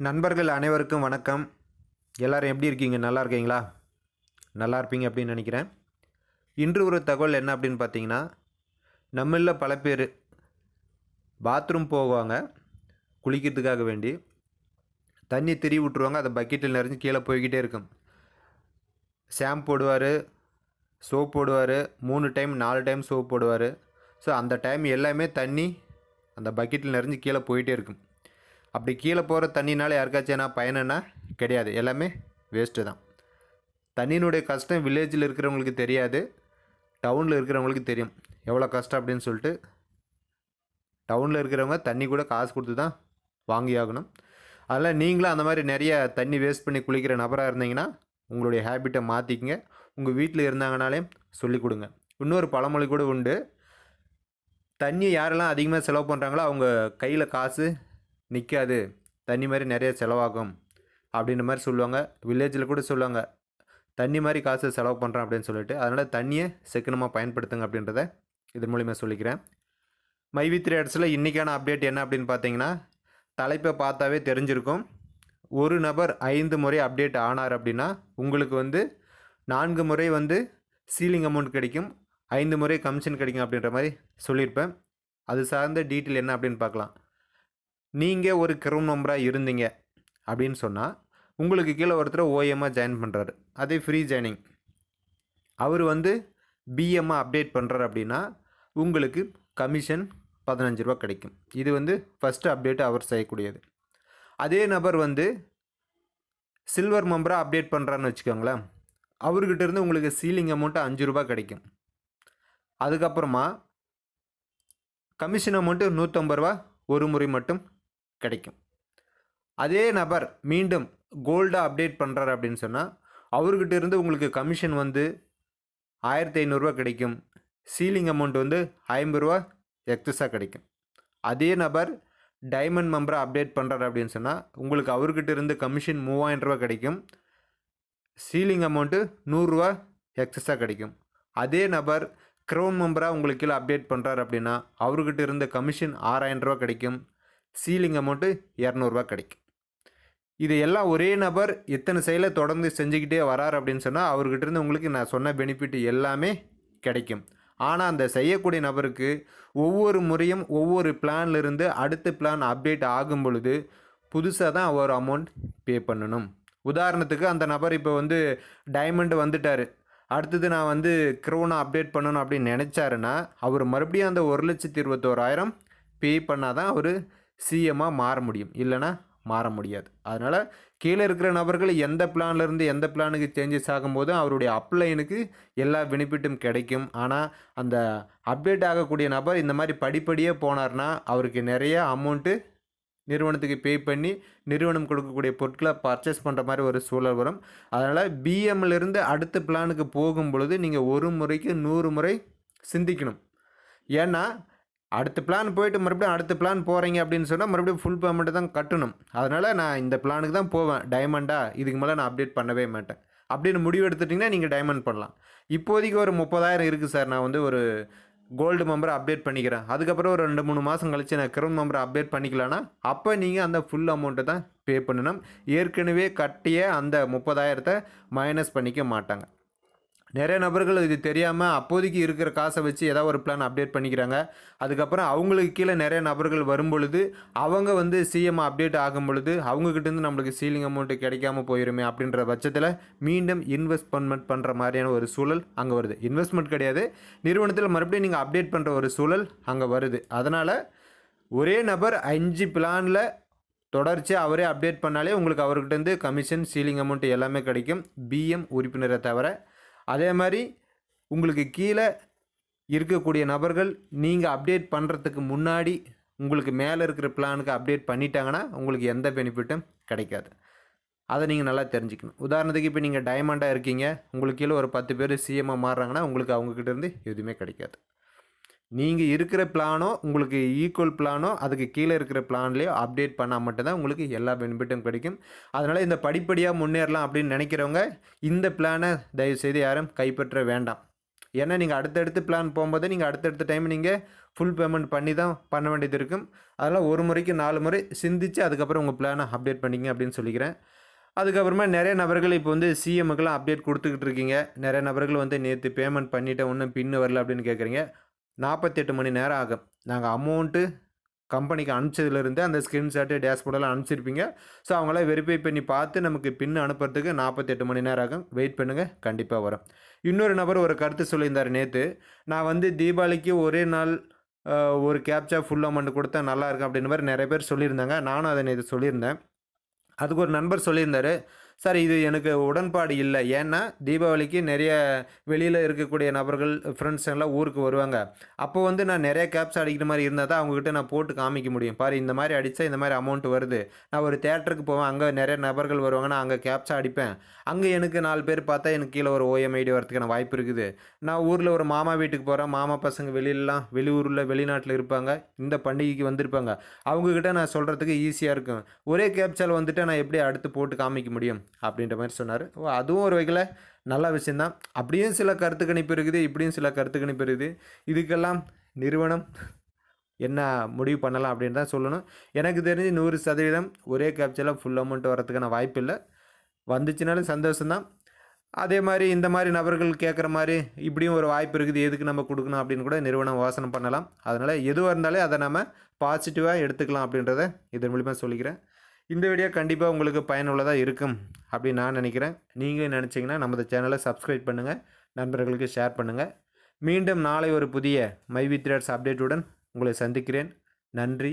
நண்பர்கள் அனைவருக்கும் வணக்கம். எல்லாரும் எப்படி இருக்கீங்க? நல்லா இருக்கீங்களா? நல்லா இருப்பீங்க அப்படின்னு நினைக்கிறேன். இன்று ஒரு தகவல் என்ன அப்படின்னு பார்த்தீங்கன்னா நம்மளில் பல பேர் பாத்ரூம் போவாங்க. குளிக்கிறதுக்காக வேண்டி. தண்ணி திரி விட்ருவாங்க அதை பக்கெட்டில் நிறைஞ்சு கீழே போய்கிட்டே இருக்கும். ஷாம்பு போடுவார் சோப் போடுவார். மூணு டைம் நாலு டைம் சோப் போடுவார். ஸோ அந்த டைம் எல்லாமே தண்ணி அந்த பக்கெட்டில் நிறைஞ்சு கீழே போயிட்டே இருக்கும். அப்படி கீழே போகிற தண்ணினால யாருக்காச்சும் என்ன பயனுன்னா கிடையாது. எல்லாமே வேஸ்ட்டு தான். தண்ணியினுடைய கஷ்டம் வில்லேஜில் இருக்கிறவங்களுக்கு தெரியாது. டவுனில் இருக்கிறவங்களுக்கு தெரியும். எவ்வளோ கஷ்டம் அப்படின்னு சொல்லிட்டு டவுனில் இருக்கிறவங்க தண்ணி கூட காசு கொடுத்து தான் வாங்கி ஆகணும். அதனால் நீங்களும் அந்த மாதிரி நிறைய தண்ணி வேஸ்ட் பண்ணி குளிக்கிற நபராக இருந்தீங்கன்னா உங்களுடைய ஹேபிட்டை மாற்றிக்கங்க உங்கள் வீட்டில் இருந்தாங்கனாலே சொல்லிக் கொடுங்க. இன்னொரு பழமொழி கூட உண்டு. தண்ணி யாரெல்லாம் அதிகமாக செலவு பண்ணுறாங்களோ அவங்க கையில் காசு நிற்காது தண்ணி மாதிரி நிறைய செலவாகும். அப்படின்ற மாதிரி சொல்லுவாங்க. வில்லேஜில் கூட சொல்லுவாங்க. தண்ணி மாதிரி காசு செலவு பண்ணுறேன் அப்படின்னு சொல்லிட்டு அதனால் தண்ணியை சிக்கனமாக பயன்படுத்துங்க அப்படின்றத இது மூலிமா சொல்லிக்கிறேன். மைவி த்ரீ இடத்துல இன்றைக்கான அப்டேட் என்ன அப்படின்னு பார்த்தீங்கன்னா தலைப்பை பார்த்தாவே தெரிஞ்சிருக்கும். ஒரு நபர் ஐந்து முறை அப்டேட் ஆனார் அப்படின்னா உங்களுக்கு வந்து நான்கு முறை வந்து சீலிங் அமௌண்ட் கிடைக்கும். ஐந்து முறை கமிஷன் கிடைக்கும் அப்படின்ற மாதிரி சொல்லியிருப்பேன். அது சார்ந்த டீட்டெயில் என்ன அப்படின்னு பார்க்கலாம். நீங்கள் ஒரு கிரௌன் மெம்பராக இருந்தீங்க அப்படின்னு சொன்னால் உங்களுக்கு கீழே ஒருத்தர் ஓஎம்மாக ஜாயின் பண்ணுறாரு அதே ஃப்ரீ ஜாயினிங் அவர் வந்து பிஎம்மாக அப்டேட் பண்ணுறாரு அப்படின்னா உங்களுக்கு கமிஷன் பதினஞ்சு ரூபா கிடைக்கும். இது வந்து ஃபஸ்ட்டு அப்டேட் அவர் செய்யக்கூடியது. அதே நபர் வந்து சில்வர் மெம்பராக அப்டேட் பண்ணுறான்னு வச்சுக்கோங்களேன். அவர்கிட்ட இருந்து உங்களுக்கு சீலிங் அமௌண்ட்டு அஞ்சு ரூபா கிடைக்கும். அதுக்கப்புறமா கமிஷன் அமௌண்ட்டு நூற்றம்பது ரூபா ஒரு முறை மட்டும் கிடைக்கும். அதே நபர் மீண்டும் கோல்டாக அப்டேட் பண்ணுறாரு அப்படின்னு சொன்னால் அவர்கிட்ட இருந்து உங்களுக்கு கமிஷன் வந்து ஆயிரத்தி ஐநூறுரூவா கிடைக்கும். சீலிங் அமௌண்ட் வந்து ஐம்பது ரூபா எக்ஸஸாக கிடைக்கும். அதே நபர் டைமண்ட் மெம்பரை அப்டேட் பண்ணுறாரு அப்படின்னு சொன்னால் உங்களுக்கு அவர்கிட்ட இருந்து கமிஷன் மூவாயிரம் ரூபா கிடைக்கும். சீலிங் அமௌண்ட்டு நூறுரூவா எக்ஸஸாக கிடைக்கும். அதே நபர் க்ரௌன் மெம்பராக உங்களுக்கு கீழே அப்டேட் பண்ணுறாரு அப்படின்னா அவர்கிட்ட இருந்த கமிஷன் ஆறாயிரம் ரூபா கிடைக்கும். சீலிங் அமௌண்ட்டு இரநூறுவா கிடைக்கும். இது எல்லாம் ஒரே நபர் எத்தனை செயலை தொடர்ந்து செஞ்சுக்கிட்டே வரார் அப்படின்னு சொன்னால் அவர்கிட்ட இருந்து உங்களுக்கு நான் சொன்ன பெனிஃபிட் எல்லாமே கிடைக்கும். ஆனால் அந்த செய்யக்கூடிய நபருக்கு ஒவ்வொரு முறையும் ஒவ்வொரு பிளான்லேருந்து அடுத்த பிளான் அப்டேட் ஆகும் பொழுது புதுசாக தான் ஒரு அமௌண்ட் பே பண்ணணும். உதாரணத்துக்கு அந்த நபர் இப்போ வந்து டைமண்ட் வந்துட்டார். அடுத்தது நான் வந்து க்ரோனா அப்டேட் பண்ணணும் அப்படின்னு நினச்சாருன்னா அவர் மறுபடியும் அந்த ஒரு லட்சத்தி இருபத்தோராயிரம் பே பண்ணால் தான் அவர் சிஎம்மாக மாற முடியும். இல்லைன்னா மாற முடியாது. அதனால் கீழே இருக்கிற நபர்கள் எந்த பிளான்லேருந்து எந்த பிளானுக்கு சேஞ்சஸ் ஆகும்போது அவருடைய அப்ளைனுக்கு எல்லா பெனிஃபிட்டும் கிடைக்கும். ஆனால் அந்த அப்டேட் ஆகக்கூடிய நபர் இந்த மாதிரி படிப்படியே போனார்னா அவருக்கு நிறைய அமௌண்ட்டு நிறுவனத்துக்கு பே பண்ணி நிறுவனம் கொடுக்கக்கூடிய பொருட்களை பர்ச்சேஸ் பண்ணுற மாதிரி ஒரு சூழல் வரும். அதனால் பிஎம்லேருந்து அடுத்த பிளானுக்கு போகும் பொழுது நீங்கள் ஒரு முறைக்கு நூறு முறை சிந்திக்கணும். ஏன்னா அடுத்த பிளான் போயிட்டு மறுபடியும் அடுத்த பிளான் போகிறீங்க அப்படின்னு சொன்னால் மறுபடியும் ஃபுல் பேமெண்ட்டு தான் கட்டணும். அதனால் நான் இந்த பிளானுக்கு தான் போவேன். டைமண்டா இதுக்கு மேலே நான் அப்டேட் பண்ணவே மாட்டேன். அப்படின்னு முடிவு எடுத்துட்டிங்கன்னா நீங்கள் டைமண்ட் பண்ணலாம். இப்போதைக்கு ஒரு முப்பதாயிரம் இருக்குது சார் நான் வந்து ஒரு கோல்டு மெம்பரை அப்டேட் பண்ணிக்கிறேன். அதுக்கப்புறம் ஒரு ரெண்டு மூணு மாதம் கழிச்சு நான் கிரௌன் மெம்பரை அப்டேட் பண்ணிக்கலான்னா அப்போ நீங்கள் அந்த ஃபுல் அமௌண்ட்டை தான் பே பண்ணணும். ஏற்கனவே கட்டிய அந்த முப்பதாயிரத்தை மைனஸ் பண்ணிக்க மாட்டாங்க. நிறைய நபர்கள் இது தெரியாமல் அப்போதைக்கு இருக்கிற காசை வச்சு ஏதாவது ஒரு பிளான் அப்டேட் பண்ணிக்கிறாங்க. அதுக்கப்புறம் அவங்களுக்கு கீழே நிறைய நபர்கள் வரும் பொழுது அவங்க வந்து சிஎம் அப்டேட் ஆகும் பொழுது அவங்கக்கிட்டேருந்து நம்மளுக்கு சீலிங் அமௌண்ட்டு கிடைக்காம போயிருமே அப்படின்ற பட்சத்தில் மீண்டும் இன்வெஸ்ட்மெண்ட் பண்ணுற மாதிரியான ஒரு சூழல் அங்கே வருது. இன்வெஸ்ட்மெண்ட் கிடையாது. நிறுவனத்தில் மறுபடியும் நீங்கள் அப்டேட் பண்ணுற ஒரு சூழல் அங்கே வருது. அதனால் ஒரே நபர் அஞ்சு பிளானில் தொடர்ச்சியாக அவரே அப்டேட் பண்ணாலே உங்களுக்கு அவர்கிட்டேருந்து கமிஷன் சீலிங் அமௌண்ட் எல்லாமே கிடைக்கும். பிஎம் உறுப்பினரை தவிர அதே மாதிரி உங்களுக்கு கீழே இருக்கக்கூடிய நபர்கள் நீங்கள் அப்டேட் பண்ணுறதுக்கு முன்னாடி உங்களுக்கு மேலே இருக்கிற பிளானுக்கு அப்டேட் பண்ணிட்டாங்கன்னா உங்களுக்கு எந்த பெனிஃபிட்டும் கிடைக்காது. அதை நீங்கள் நல்லா தெரிஞ்சுக்கணும். உதாரணத்துக்கு இப்போ நீங்கள் டைமண்டாக இருக்கீங்க. உங்களுக்கு கீழே ஒரு பத்து பேர் சிஎம்மாக மாறுறாங்கன்னா உங்களுக்கு அவங்கக்கிட்ட இருந்து எதுவுமே கிடைக்காது. நீங்கள் இருக்கிற பிளானோ உங்களுக்கு ஈக்குவல் பிளானோ அதுக்கு கீழே இருக்கிற பிளான்லேயோ அப்டேட் பண்ணால் மட்டும்தான் உங்களுக்கு எல்லா பெனிஃபிட்டும் கிடைக்கும். அதனால் இந்த படிப்படியாக முன்னேறலாம் அப்படின்னு நினைக்கிறவங்க இந்த பிளானை தயவுசெய்து யாரும் கைப்பற்ற வேண்டாம். ஏன்னா நீங்கள் அடுத்தடுத்து பிளான் போகும்போது நீங்கள் அடுத்தடுத்த டைம் நீங்கள் ஃபுல் பேமெண்ட் பண்ணி தான் பண்ண வேண்டியது இருக்கும். அதெல்லாம் ஒரு முறைக்கு நாலு முறை சிந்திச்சு அதுக்கப்புறம் உங்கள் பிளானை அப்டேட் பண்ணிங்க அப்படின்னு சொல்லிக்கிறேன். அதுக்கப்புறமா நிறைய நபர்கள் இப்போ வந்து சிஎம்முக்கெல்லாம் அப்டேட் கொடுத்துக்கிட்டு இருக்கீங்க. நிறைய நபர்கள் வந்து நேற்று பேமெண்ட் பண்ணிவிட்டேன் ஒன்றும் பின்னு வரல அப்படின்னு கேட்குறீங்க நாற்பத்தெட்டு மணி நேரம் ஆகும். நாங்கள் அமௌண்ட்டு கம்பெனிக்கு அனுப்பிச்சதுலேருந்து அந்த ஸ்க்ரீன்ஷாட்டு டேஷ்போர்டெல்லாம் அனுப்பிச்சிருப்பீங்க. ஸோ அவங்களாம் வெரிஃபை பண்ணி பார்த்து நமக்கு பின் அனுப்புறதுக்கு நாற்பத்தெட்டு மணி நேரம் ஆகும். வெயிட் பண்ணுங்கள் கண்டிப்பாக வரும். இன்னொரு நபர் ஒரு கருத்து சொல்லியிருந்தார் நேற்று நான் வந்து தீபாவளிக்கு ஒரே நாள் ஒரு கேப்சா ஃபுல் அமௌண்ட் கொடுத்தா நல்லா இருக்கும் மாதிரி நிறைய பேர் சொல்லியிருந்தாங்க. நானும் அதை நேற்று சொல்லியிருந்தேன். அதுக்கு ஒரு நண்பர் சொல்லியிருந்தார். சார் இது எனக்கு உடன்பாடு இல்லை. ஏன்னா தீபாவளிக்கு நிறைய வெளியில் இருக்கக்கூடிய நபர்கள் ஃப்ரெண்ட்ஸ் எல்லாம் ஊருக்கு வருவாங்க. அப்போ வந்து நான் நிறைய கேப்ஸ் அடிக்கிற மாதிரி இருந்தால் தான் அவங்ககிட்ட நான் போட்டு காமிக்க முடியும். பாரு இந்த மாதிரி அடித்தா இந்த மாதிரி அமௌண்ட் வருது. நான் ஒரு தேட்டருக்கு போவேன். அங்கே நிறைய நபர்கள் வருவாங்க நான் அங்கே கேப்ஸாக அடிப்பேன். அங்கே எனக்கு நாலு பேர் பார்த்தா எனக்கு கீழே ஒரு ஓஎம்ஐடி வரதுக்கான வாய்ப்பு இருக்குது. நான் ஊரில் ஒரு மாமா வீட்டுக்கு போகிறேன் மாமா பசங்க வெளியிலலாம் வெளியூரில் வெளிநாட்டில் இருப்பாங்க. இந்த பண்டிகைக்கு வந்திருப்பாங்க. அவங்கக்கிட்ட நான் சொல்கிறதுக்கு ஈஸியாக இருக்கும். ஒரே கேப்சால் வந்துட்டு நான் எப்படி அடுத்து போட்டு காமிக்க முடியும்? அப்படின்ற மாதிரி சொன்னார். ஓ அதுவும் ஒரு வகையில் நல்ல விஷயந்தான் அப்படியும் சில கருத்து கணிப்பு இருக்குது இப்படியும் சில கருத்து கணிப்பு இருக்குது. இதுக்கெல்லாம் நிறுவனம் என்ன முடிவு பண்ணலாம் அப்படின்னு தான் சொல்லணும். எனக்கு தெரிஞ்சு நூறு சதவீதம் ஒரே கேப்சரில் ஃபுல் அமௌண்ட் வரதுக்கான வாய்ப்பு இல்லை. வந்துச்சுனாலும் சந்தோஷம்தான். அதே மாதிரி இந்த மாதிரி நபர்கள் கேட்குற மாதிரி இப்படியும் ஒரு வாய்ப்பு இருக்குது எதுக்கு நம்ம கொடுக்கணும் அப்படின்னு கூட நிறுவனம் யோசனை பண்ணலாம். அதனால் எதுவாக இருந்தாலே அதை நம்ம பாசிட்டிவாக எடுத்துக்கலாம் அப்படின்றத இதன் மூலிமா சொல்லிக்கிறேன். இந்த வீடியோ கண்டிப்பாக உங்களுக்கு பயனுள்ளதாக இருக்கும் அப்படின்னு நான் நினைக்கிறேன். நீங்கள் நினச்சிங்கன்னா நமது சேனலை சப்ஸ்கிரைப் பண்ணுங்கள் நண்பர்களுக்கு ஷேர் பண்ணுங்கள் மீண்டும் நாளை ஒரு புதிய மை வித் அப்டேட்டுடன் உங்களை சந்திக்கிறேன். நன்றி.